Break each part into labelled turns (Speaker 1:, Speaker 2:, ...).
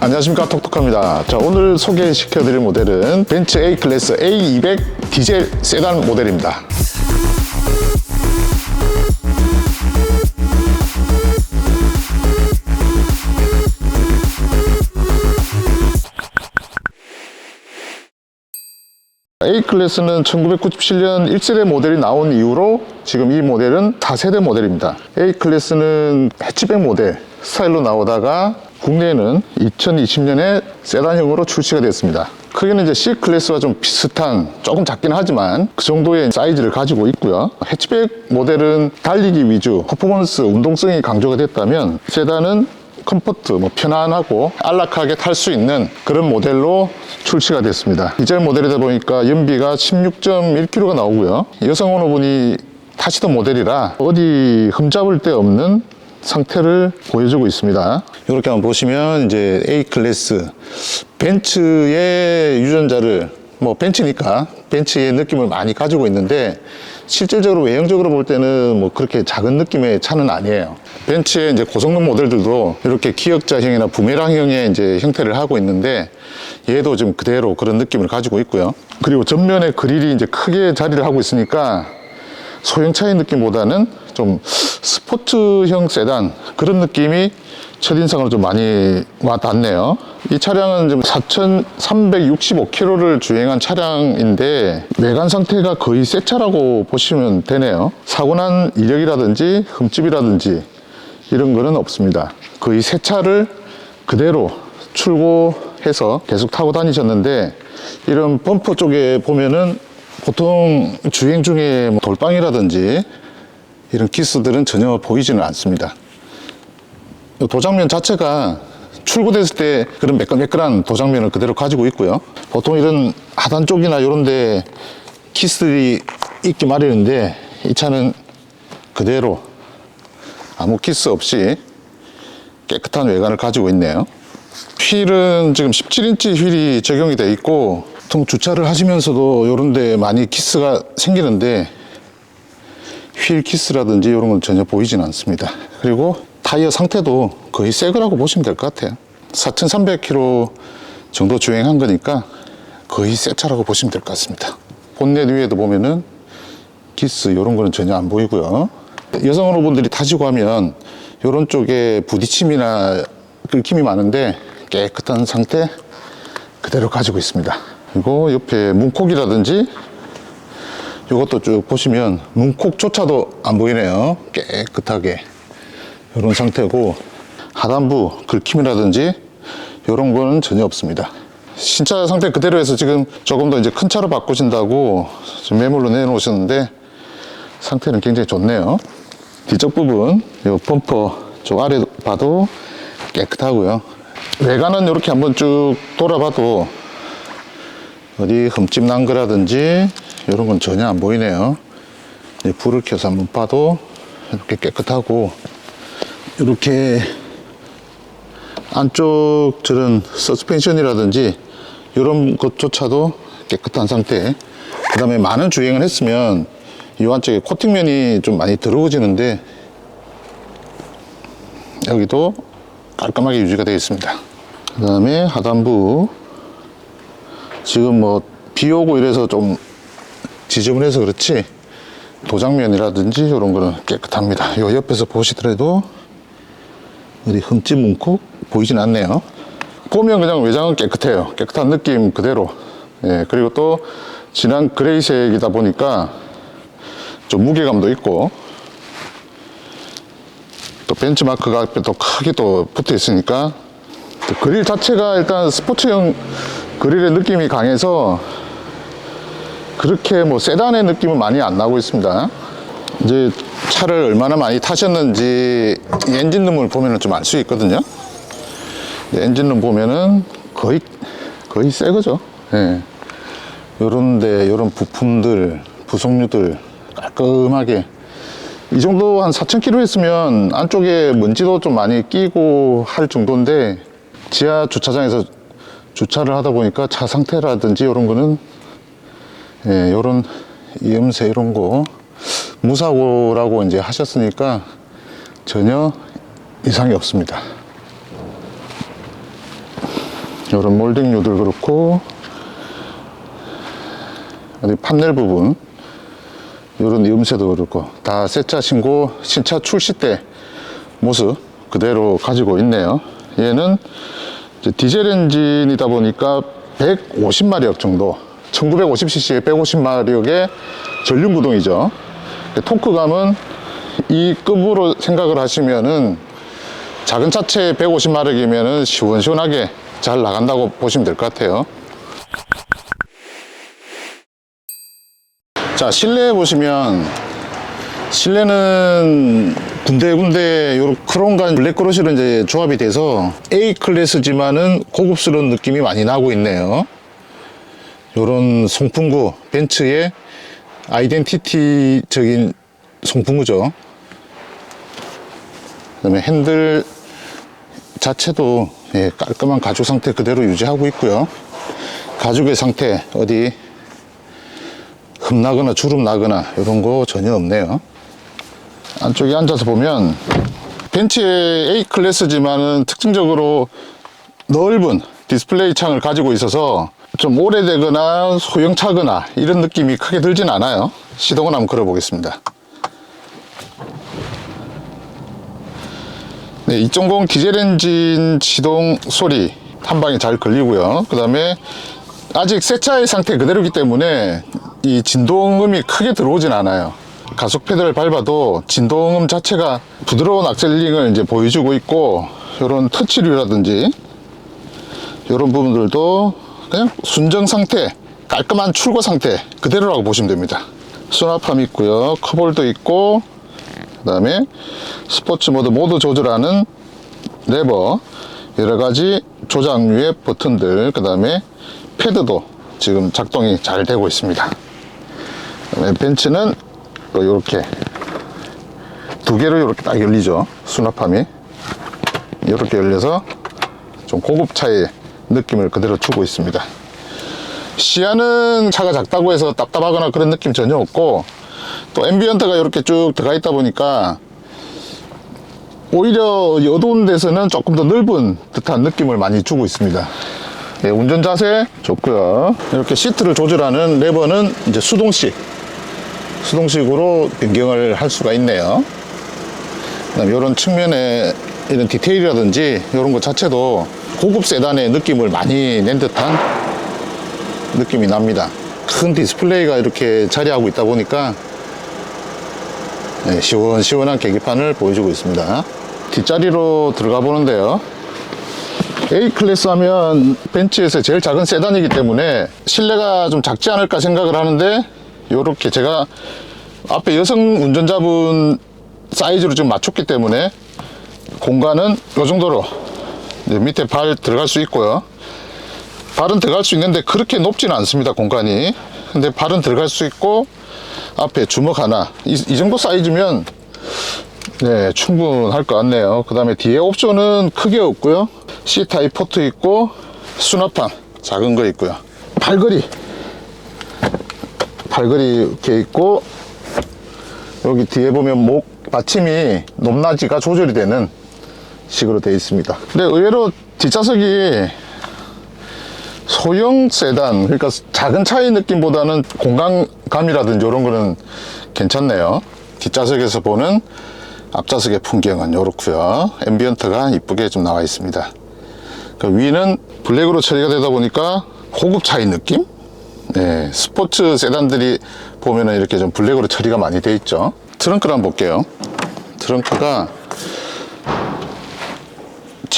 Speaker 1: 안녕하십니까. 톡톡합니다. 자 오늘 소개시켜 드릴 모델은 벤츠 A 클래스 A200 디젤 세단 모델입니다. A 클래스는 1997년 1세대 모델이 나온 이후로 지금 이 모델은 4세대 모델입니다. A 클래스는 해치백 모델 스타일로 나오다가 국내에는 2020년에 세단형으로 출시가 됐습니다. 크기는 이제 C 클래스와 좀 비슷한 조금 작긴 하지만 그 정도의 사이즈를 가지고 있고요. 해치백 모델은 달리기 위주, 퍼포먼스, 운동성이 강조가 됐다면 세단은 컴포트, 뭐 편안하고 안락하게 탈 수 있는 그런 모델로 출시가 됐습니다. 디젤 모델이다 보니까 연비가 16.1km가 나오고요. 여성 오너분이 타시던 모델이라 어디 흠잡을 데 없는 상태를 보여주고 있습니다. 이렇게 한번 보시면 이제 A 클래스 벤츠의 유전자를 뭐 벤츠니까 벤츠의 느낌을 많이 가지고 있는데 실질적으로 외형적으로 볼 때는 뭐 그렇게 작은 느낌의 차는 아니에요. 벤츠의 이제 고성능 모델들도 이렇게 기역자형이나 부메랑형의 이제 형태를 하고 있는데 얘도 지금 그대로 그런 느낌을 가지고 있고요. 그리고 전면에 그릴이 이제 크게 자리를 하고 있으니까 소형차의 느낌보다는 좀 스포츠형 세단 그런 느낌이 첫인상으로 좀 많이 와닿네요. 이 차량은 지금 4,365km를 주행한 차량인데 외관 상태가 거의 새 차라고 보시면 되네요. 사고 난 이력이라든지 흠집이라든지 이런 거는 없습니다. 거의 새 차를 그대로 출고해서 계속 타고 다니셨는데 이런 범퍼 쪽에 보면은 보통 주행 중에 뭐 돌방이라든지 이런 기스들은 전혀 보이지는 않습니다. 도장면 자체가 출고됐을 때 그런 매끌매끌한 도장면을 그대로 가지고 있고요. 보통 이런 하단 쪽이나 이런 데 키스들이 있기 마련인데 이 차는 그대로 아무 키스 없이 깨끗한 외관을 가지고 있네요. 휠은 지금 17인치 휠이 적용이 되어 있고 보통 주차를 하시면서도 이런 데 많이 키스가 생기는데 휠 키스라든지 이런 건 전혀 보이진 않습니다. 그리고 타이어 상태도 거의 새 거라고 보시면 될 것 같아요. 4,300km 정도 주행한 거니까 거의 새 차라고 보시면 될 것 같습니다. 본넷 위에도 보면은 기스 이런 거는 전혀 안 보이고요. 여성 여러분들이 타시고 하면 이런 쪽에 부딪힘이나 긁힘이 많은데 깨끗한 상태 그대로 가지고 있습니다. 그리고 옆에 문콕이라든지 이것도 쭉 보시면 문콕조차도 안 보이네요. 깨끗하게 이런 상태고 하단부 긁힘이라든지 이런 거는 전혀 없습니다. 신차 상태 그대로 해서 지금 조금 더 이제 큰 차로 바꾸신다고 지금 매물로 내놓으셨는데 상태는 굉장히 좋네요. 뒤쪽 부분, 이 범퍼 쪽 아래 봐도 깨끗하고요. 외관은 이렇게 한번 쭉 돌아봐도 어디 흠집 난 거라든지 이런 건 전혀 안 보이네요. 불을 켜서 한번 봐도 이렇게 깨끗하고 이렇게 안쪽 저런 서스펜션이라든지 이런 것조차도 깨끗한 상태. 그 다음에 많은 주행을 했으면 이 안쪽에 코팅면이 좀 많이 더러워지는데 여기도 깔끔하게 유지가 되어 있습니다. 그 다음에 하단부 지금 뭐 비 오고 이래서 좀 지저분해서 그렇지 도장면이라든지 이런 거는 깨끗합니다. 요 옆에서 보시더라도 어디 흠집 문콕 보이진 않네요. 보면 그냥 외장은 깨끗해요. 깨끗한 느낌 그대로. 예, 그리고 또 진한 그레이색이다 보니까 좀 무게감도 있고 또 벤츠마크가 앞에 또 크게 또 붙어 있으니까 또 그릴 자체가 일단 스포츠형 그릴의 느낌이 강해서 그렇게 뭐 세단의 느낌은 많이 안 나고 있습니다. 이제 차를 얼마나 많이 타셨는지 이 엔진룸을 보면은 좀알 수 있거든요. 네, 엔진룸 보면은 거의 거의 새 거죠. 예. 요런데 요런 부품들 부속류들 깔끔하게 이 정도 한 4,000km 했으면 안쪽에 먼지도 좀 많이 끼고 할 정도인데 지하 주차장에서 주차를 하다 보니까 차 상태라든지 이런 거는 예, 요런 이음새 이런 거 무사고라고 이제 하셨으니까 전혀 이상이 없습니다. 이런 몰딩류들 그렇고 어디 판넬 부분 이런 음새도 그렇고 다 세차 신고 신차 출시 때 모습 그대로 가지고 있네요 얘는 디젤 엔진이다 보니까 150마력 정도 1950cc에 150마력의 전륜 구동이죠 토크감은 이 급으로 생각을 하시면은 작은 차체 150마력이면은 시원시원하게 잘 나간다고 보시면 될 것 같아요 자 실내에 보시면 실내는 군데군데 요런 크롬과 블랙그로시로 이제 조합이 돼서 A 클래스지만은 고급스러운 느낌이 많이 나고 있네요. 요런 송풍구 벤츠의 아이덴티티적인 송풍구죠. 그 다음에 핸들 자체도 예, 깔끔한 가죽 상태 그대로 유지하고 있고요. 가죽의 상태 어디 흠나거나 주름 나거나 이런 거 전혀 없네요. 안쪽에 앉아서 보면 벤츠의 A 클래스지만은 특징적으로 넓은 디스플레이 창을 가지고 있어서 좀 오래되거나 소형차거나 이런 느낌이 크게 들진 않아요. 시동을 한번 걸어 보겠습니다. 네, 2.0 디젤 엔진 시동 소리 한 방에 잘 걸리고요. 그 다음에 아직 새 차의 상태 그대로기 때문에 이 진동음이 크게 들어오진 않아요. 가속 페달을 밟아도 진동음 자체가 부드러운 악셀링을 이제 보여주고 있고 이런 터치류라든지 이런 부분들도 그냥 순정 상태, 깔끔한 출고 상태 그대로라고 보시면 됩니다. 수납함 있고요, 컵홀더 있고 그 다음에 스포츠 모드 모드 조절하는 레버 여러 가지 조작류의 버튼들 그 다음에 패드도 지금 작동이 잘 되고 있습니다. 그다음에 벤츠는 또 이렇게 두 개로 이렇게 딱 열리죠. 수납함이 이렇게 열려서 좀 고급차의 느낌을 그대로 주고 있습니다. 시야는 차가 작다고 해서 답답하거나 그런 느낌 전혀 없고 또 앰비언트가 이렇게 쭉 들어가 있다 보니까 오히려 어두운 데서는 조금 더 넓은 듯한 느낌을 많이 주고 있습니다. 예, 운전 자세 좋고요. 이렇게 시트를 조절하는 레버는 이제 수동식, 수동식으로 변경을 할 수가 있네요. 이런 측면에 이런 디테일이라든지 이런 것 자체도 고급 세단의 느낌을 많이 낸 듯한 느낌이 납니다. 큰 디스플레이가 이렇게 자리하고 있다 보니까 네, 시원시원한 계기판을 보여주고 있습니다. 뒷자리로 들어가 보는데요. A 클래스 하면 벤츠에서 제일 작은 세단이기 때문에 실내가 좀 작지 않을까 생각을 하는데 이렇게 제가 앞에 여성 운전자분 사이즈로 좀 맞췄기 때문에 공간은 이 정도로 밑에 발 들어갈 수 있고요. 발은 들어갈 수 있는데 그렇게 높지는 않습니다 공간이. 근데 발은 들어갈 수 있고 앞에 주먹 하나 이, 이 정도 사이즈면 네 충분할 것 같네요. 그 다음에 뒤에 옵션은 크게 없고요. C타입 포트 있고 수납함 작은 거 있고요. 팔걸이 팔걸이 이렇게 있고 여기 뒤에 보면 목 받침이 높낮이가 조절이 되는 식으로 되어 있습니다 근데 의외로 뒷좌석이 소형 세단, 그러니까 작은 차의 느낌보다는 공간감이라든지 이런 거는 괜찮네요. 뒷좌석에서 보는 앞좌석의 풍경은 이렇고요. 앰비언트가 이쁘게 좀 나와 있습니다. 그 위는 블랙으로 처리가 되다 보니까 고급차의 느낌? 네, 스포츠 세단들이 보면은 이렇게 좀 블랙으로 처리가 많이 돼 있죠. 트렁크를 한번 볼게요. 트렁크가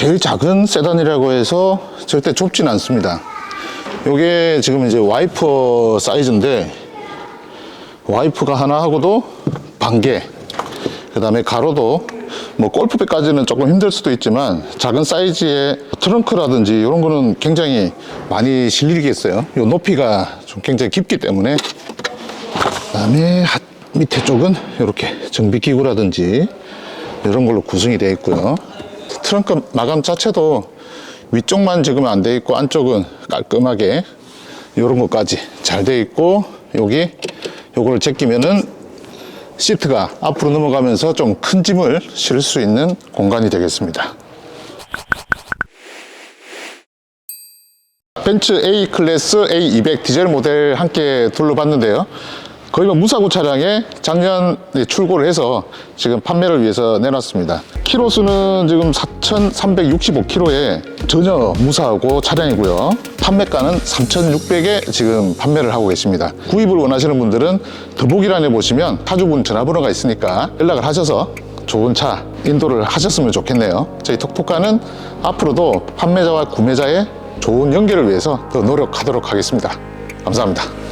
Speaker 1: 제일 작은 세단이라고 해서 절대 좁진 않습니다. 요게 지금 이제 와이퍼 사이즈인데 와이프가 하나 하고도 반개 그 다음에 가로도 뭐 골프백까지는 조금 힘들 수도 있지만 작은 사이즈의 트렁크라든지 이런 거는 굉장히 많이 실리겠어요. 요 높이가 좀 굉장히 깊기 때문에. 그 다음에 밑에 쪽은 이렇게 정비기구라든지 이런 걸로 구성이 되어 있고요 트렁크 마감 자체도 위쪽만 지금 안 돼 있고 안쪽은 깔끔하게 이런 것까지 잘 돼 있고 여기 요걸 제끼면은 시트가 앞으로 넘어가면서 좀 큰 짐을 실을 수 있는 공간이 되겠습니다. 벤츠 A 클래스 A200 디젤 모델 함께 둘러봤는데요. 거의 뭐 무사고 차량에 작년 출고를 해서 지금 판매를 위해서 내놨습니다. 키로 수는 지금 4,365km에 전혀 무사고 차량이고요. 판매가는 3,600에 지금 판매를 하고 계십니다. 구입을 원하시는 분들은 더보기란에 보시면 타주분 전화번호가 있으니까 연락을 하셔서 좋은 차 인도를 하셨으면 좋겠네요. 저희 톡톡가는 앞으로도 판매자와 구매자의 좋은 연결을 위해서 더 노력하도록 하겠습니다. 감사합니다.